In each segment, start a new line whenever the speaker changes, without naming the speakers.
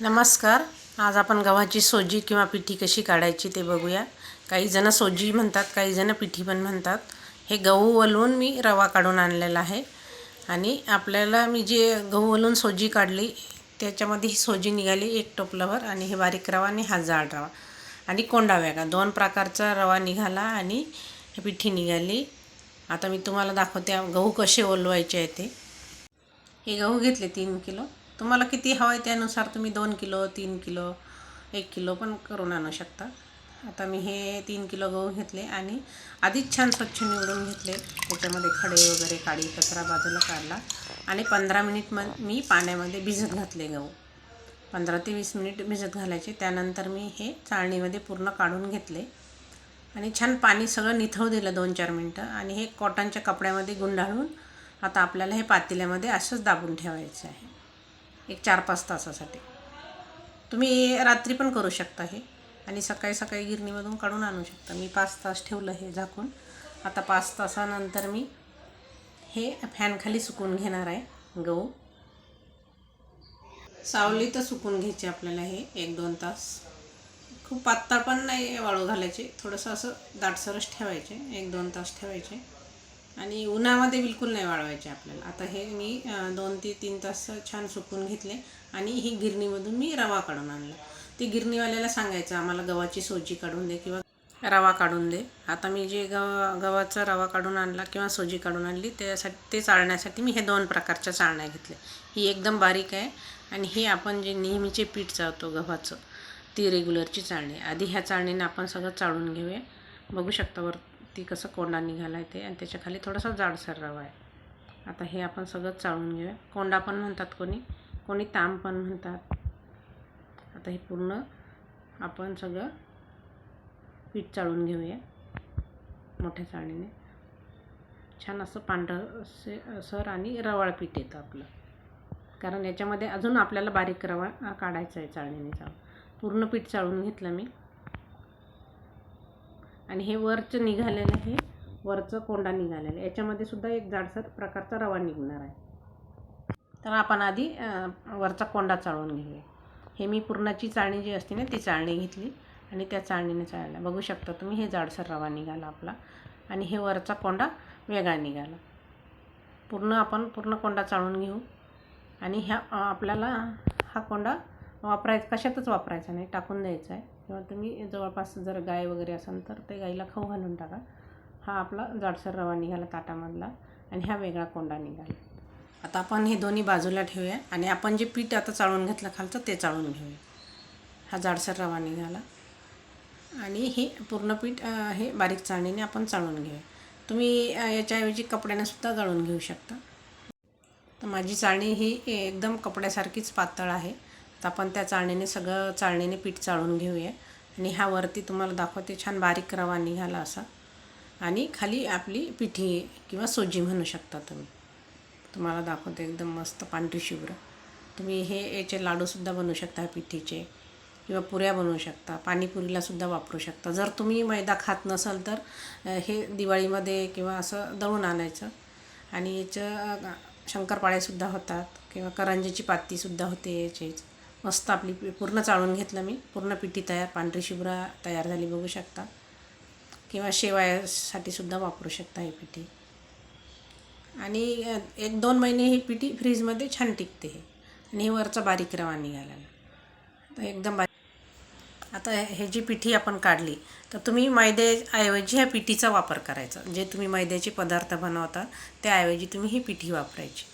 नमस्कार. आज आपण गव्हाची सोजी किंवा पिठी कशी काढायची ते बघूया. काही जण सोजी म्हणतात काही जण पिठी पण म्हणतात. हे गहू वलवून मी रवा काढून आणलेला आहे. आणि आपल्याला मी जे गहू वलवून सोजी काढली त्याच्यामध्ये ही सोजी निघाली एक टोपलावर आणि हे बारीक रवा आणि हा जाड रवा. आणि कोंडा वेगळा दोन प्रकारचा रवा निघाला आणि पिठी निघाली. आता मी तुम्हाला दाखवते गहू कसे ओलवायचे आहे ते. हे गहू घेतले तीन किलो. तुम्हाला किती हवं आहे त्यानुसार तुम्ही दोन किलो तीन किलो एक किलो पण करून आणू शकता. आता मी हे तीन किलो गहू घेतले आणि आधीच छान स्वच्छ निवडून घेतले. त्याच्यामध्ये खडे वगैरे काढी कचरा बाजूला काढला आणि पंधरा मिनिट म मी पाण्यामध्ये भिजत घातले गहू. पंधरा ते वीस मिनिट भिजत घालायचे. त्यानंतर मी हे चाळणीमध्ये पूर्ण काढून घेतले. आणि छान पाणी सगळं निथळू दिलं दोन चार मिनटं आणि हे कॉटनच्या कपड्यामध्ये गुंडाळून आता आपल्याला हे पातेल्यामध्ये असंच दाबून ठेवायचं आहे. एक चार पाच तासासाठी. तुम्ही रात्री पण करू शकता हे. आणि सकाळी सकाळी गिरणीमधून काढून आणू शकता. मी पाच तास ठेवलं हे झाकून. आता पाच तासानंतर मी हे फॅनखाली सुकून घेणार आहे. गहू. सावली तर सुकून घ्यायचे आपल्याला हे एक दोन तास. खूप पातळ पण नाही वाळू घालायचे. थोडंसं असं दाटसरच ठेवायचे. एक दोन तास ठेवायचे. आणि उन्हामध्ये बिलकुल नाही वाळवायचे आपल्याला. आता हे मी दोन ते तीन तास छान सुकून घेतले आणि ही गिरणीमधून मी रवा काढून आणला. ते गिरणीवाल्याला सांगायचं आम्हाला गव्हाची सोजी काढून दे किंवा रवा काढून दे. आता मी जे गव गव्हाचा रवा काढून आणला किंवा सोजी काढून आणली त्यासाठी ते चाळण्यासाठी मी हे दोन प्रकारच्या चाळण्या घेतल्या. ही एकदम बारीक आहे आणि ही आपण जे नेहमीचे पीठ चावतो गव्हाचं ती रेग्युलरची चाळणी आधी ह्या चाळणीनं आपण सगळं चाळून घेऊया. बघू शकता ती कसं कोंडा निघाला आहे ते आणि त्याच्याखाली थोडासा जाडसर रवा आहे. आता हे आपण सगळं चाळून घेऊया. कोंडा पण म्हणतात कोणी कोणी ताम पण म्हणतात. आता हे पूर्ण आपण सगळं पीठ चाळून घेऊया मोठ्या चाळणीने. छान असं पांढरं से सर आणि रवाळ पीठ येतं आपलं. कारण याच्यामध्ये अजून आपल्याला बारीक रवा काढायचा आहे चाळणीने चाळून पूर्ण पीठ चाळून घेतलं मी. आणि हे वरचं निघालेलं आहे. वरचं कोंडा निघालेलं आहे. याच्यामध्ये सुद्धा एक जाडसर प्रकारचा रवा निघणार आहे. तर आपण आधी वरचा कोंडा चाळून घेऊया. हे मी पूर्णाची चाळणी जी असते ना ती चाळणी घेतली आणि त्या चाळणीने चाळल्या. बघू शकता तुम्ही हे जाडसर रवा निघाला आपला आणि हे वरचा कोंडा वेगळा निघाला. पूर्ण आपण पूर्ण कोंडा चाळून घेऊ आणि ह्या आपल्याला हा कोंडा वापरायचं कशातच वापरायचं नाही टाकून द्यायचं आहे. किंवा तुम्ही जवळपास जर गाय वगैरे असाल तर ते गाईला खाऊ घालून टाका. हा आपला जाडसर रवा निघाला ताटामधला आणि हा वेगळा कोंडा निघाला. आता आपण हे दोन्ही बाजूला ठेवूया आणि आपण जे पीठ आता चाळून घेतलं खालचं ते चाळून घेऊया. हा जाडसर रवा निघाला. आणि हे पूर्ण पीठ हे बारीक चाळणीने आपण चाळून घेऊया. तुम्ही याच्याऐवजी कपड्याने सुद्धा गाळून घेऊ शकता. तर माझी चाळणी ही एकदम कपड्यासारखीच पातळ आहे. तर आपण त्या चाळणीने सगळं चाळणीने पीठ चाळून घेऊया. आणि ह्या वरती तुम्हाला दाखवते छान बारीक रवा निघाला असा. आणि खाली आपली पिठी किंवा सोजी म्हणू शकता तुम्ही. तुम्हाला दाखवते एकदम मस्त पांढरी शुभ्र. तुम्ही हे याचे लाडूसुद्धा बनवू शकता पिठीचे. किंवा पुऱ्या बनवू शकता. पाणीपुरीलासुद्धा वापरू शकता. जर तुम्ही मैदा खात नसाल तर हे दिवाळीमध्ये किंवा असं दळून आणायचं. आणि याचं शंकरपाळेसुद्धा होतात. किंवा करंजीची पातीसुद्धा होते याचे मस्त आपली पी- पूर्ण चाळून घेतलं मी. पूर्ण पिठी तयार पांढरी शुभ्र तयार झाली बघू शकता. किंवा शेवायासाठी सुद्धा वापरू शकता ही पिठी. आणि एक दोन महिने ही पिठी फ्रीजमध्ये छान टिकते हे. आणि हे वरचा बारीक रवा निघाला तर एकदम बारीक. आता हे हे जी पिठी आपण काढली तर तुम्ही मैद्याऐवजी ह्या पिठीचा वापर करायचा. जे तुम्ही मैद्याचे पदार्थ बनवता त्याऐवजी तुम्ही ही पिठी वापरायची.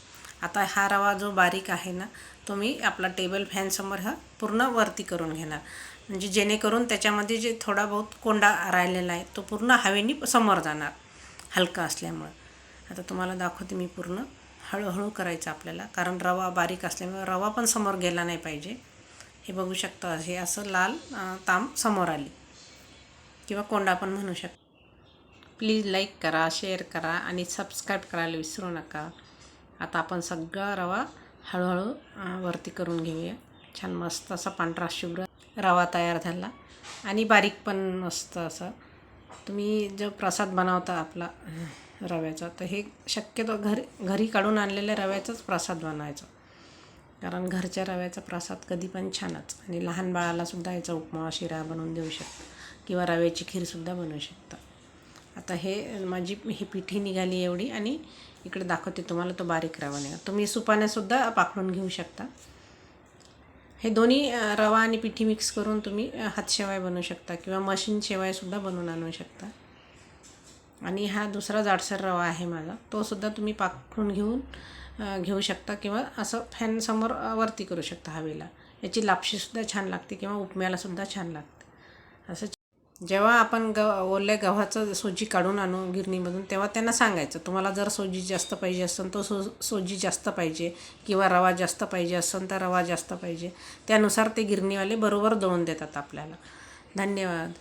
आता हा रवा जो बारीक आहे ना तो मी आपला टेबल फॅनसमोर हा पूर्ण वरती करून घेणार. म्हणजे जेणेकरून त्याच्यामध्ये जे थोडा बहुत कोंडा राहिलेला आहे तो पूर्ण हवेनी समोर जाणार हलका असल्यामुळं. आता तुम्हाला दाखवते मी पूर्ण. हळूहळू करायचं आपल्याला कारण रवा बारीक असल्यामुळे रवा पण समोर गेला नाही पाहिजे. हे बघू शकता हे असं लाल ताम समोर आली. किंवा कोंडा पण म्हणू शक प्लीज लाईक करा शेअर करा आणि सबस्क्राईब करायला विसरू नका. आता आपण सगळा रवा हळूहळू वरती करून घेऊया. छान मस्त असा पांढरा शुभ्र रवा तयार झाला. आणि बारीक पण मस्त असं. तुम्ही जो प्रसाद बनवता आपला रव्याचा तर हे शक्यतो घरी घरी काढून आणलेल्या रव्याचाच प्रसाद बनवायचा. कारण घरच्या रव्याचा प्रसाद कधी पण छानच. आणि लहान बाळालासुद्धा याचा उपमा शिरा बनवून देऊ शकता. किंवा रव्याची खीरसुद्धा बनवू शकता. आता हे माझी ही पिठी निघाली एवढी. आणि इकडे दाखवते तुम्हाला तो बारीक रवा नाही तुम्ही सुपान्यासुद्धा पाखळून घेऊ शकता. हे दोन्ही रवा आणि पिठी मिक्स करून तुम्ही हातशेवाय बनवू शकता किंवा मशीन शेवायसुद्धा बनवून आणू शकता. आणि हा दुसरा जाडसर रवा आहे माझा. तो सुद्धा तुम्ही पाखळून घेऊन घेऊ शकता किंवा असं फॅनसमोर वरती करू शकता हवेला. याची लापशीसुद्धा छान लागते किंवा उपम्यालासुद्धा छान लागते. असं जेव्हा आपण ग ओल्या गव्हाचं सोजी काढून आणू गिरणीमधून तेव्हा त्यांना सांगायचं तुम्हाला जर सोजी जास्त पाहिजे असेल तर सो सोजी जास्त पाहिजे किंवा रवा जास्त पाहिजे असेल तर रवा जास्त पाहिजे. त्यानुसार ते गिरणीवाले बरोबर दळून देतात आपल्याला. धन्यवाद.